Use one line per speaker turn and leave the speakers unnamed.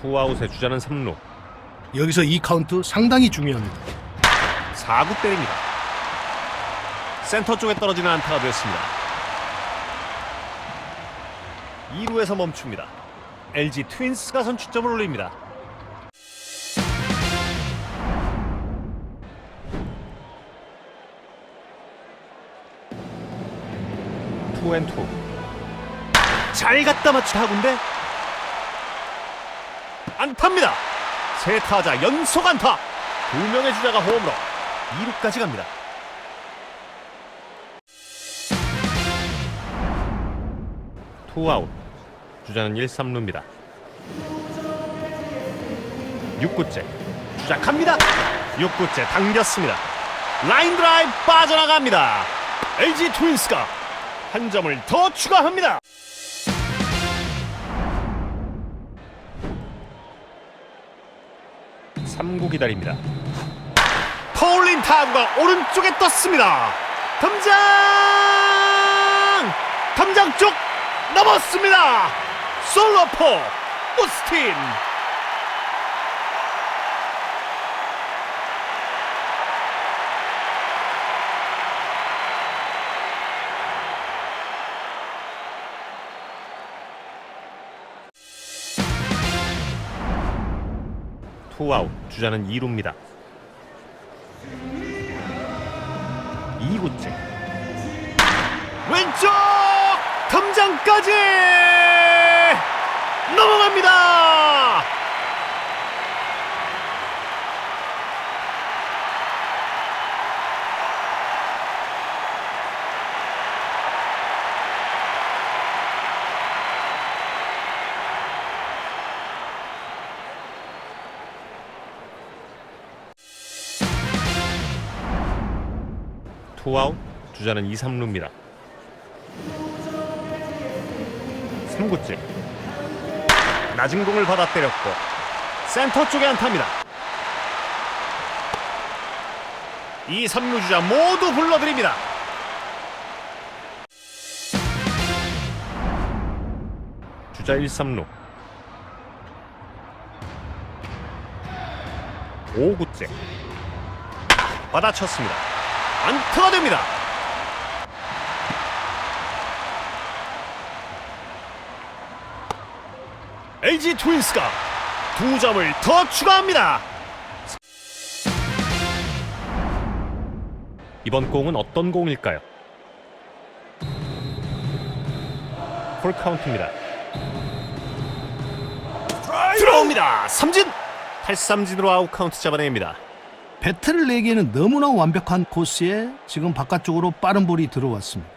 투아웃의 주자는 3루.
여기서 이 카운트 상당히 중요합니다.
4구 때립니다. 센터 쪽에 떨어지는 안타가 되었습니다. 2루에서 멈춥니다. LG 트윈스가 선취점을 올립니다. 투앤투 잘 갖다 맞춘 타구인데 안타입니다. 세 타자 연속 안타. 두 명의 주자가 홈으로 2루까지 갑니다. 투아웃. 주자는 1, 3루입니다. 6구째. 주자 갑니다. 6구째 당겼습니다. 라인 드라이브 빠져나갑니다. LG 트윈스가 한 점을 더 추가합니다. 삼구 기다립니다. 퍼올린 타구가 오른쪽에 떴습니다. 담장! 담장 쪽 넘었습니다. 솔로포 오스틴. 투아웃 주자는 2루입니다. 2구째 왼쪽 담장까지 넘어갑니다. 투아웃 주자는 2, 3루입니다. 3구째 낮은 공을 받아 때렸고 센터 쪽에 안타입니다. 2, 3루 주자 모두 불러드립니다. 주자 1, 3루 5구째 받아쳤습니다. 안타가 됩니다. LG 트윈스가 두 점을 더 추가합니다. 이번 공은 어떤 공일까요? 폴 카운트입니다. 들어옵니다. 삼진. 8삼진으로 아웃 카운트 잡아냅니다.
배트를 내기에는 너무나 완벽한 코스에 지금 바깥쪽으로 빠른 볼이 들어왔습니다.